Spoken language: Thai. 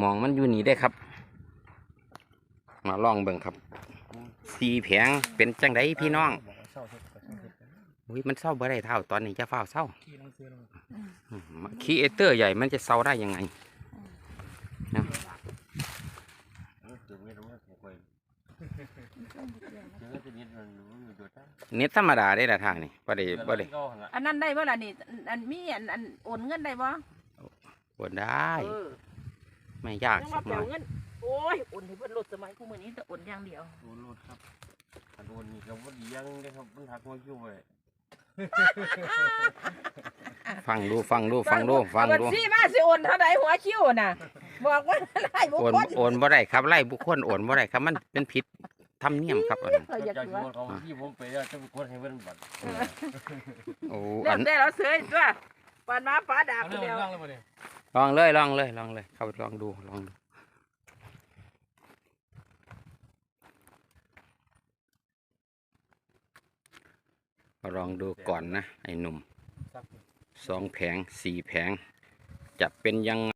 มองมันอยู่นี่ได้อครับ มาลองเบิ่งครับ สีแผงเป็นจังไดพี่น้องเศร้าเฮ็ดก็เศร้าเฮ็ดกันอุ้ยมันเศร้าบ่ได้เท่าตอนนี้จะเฝ้าวเศร้าขี้หนังสือลงอืมคีเอเตอร์ใหญ่มันจะเศร้าได้ยังไงถึงไม่รู้ว่าผมไปถึงจะนิดมันอยู่จุดนั้นเน็ตธรรมดาได้ละทางนี่บ่ได้บ่ได้ก็หันละอันนั้นได้บ่ล่ะนี่อันมีอันอันโอนเงินได้บ่บ่ได้เออ ไม่ยากยังสัว่ากหเปน่อยเงินโอ้ยโอนให้เพิ่นลดสมัยกูมื้อนี้แต่โอนอย่างเดียวโดนรถครับโดนนี่ก็ว่าดียังได้ครับมันหักหัวคิ้วไปฟังดูฟังดูฟังดูฟังเอาบัญดูชีมาสิโอนเท่าใดหัวคิวน่ะ บอกว่าได้บุคโอนคลโอนบ่ได้ครับไล่บุคคลโอนบ่ได้ครับมันเป็นผิดธรรมเนียมครับอันนั้นเอออยากจากดูที่ว่าเขาที่ผมไปแล้วจะไปกดให้เพิ่นบัตรโอ้เริ่อัมนได้แล้วเสยตัวปานมาฟ้าดาบเอาไปเรื่องแล้วร่างเลยบ่เนี่ยลองเลยลองเลยลองเลย เข้าไปลองดูลองดูลองดูก่อนนะ ไอ้หนุ่มซักสองแผงสี่แผง จะเป็นยังไง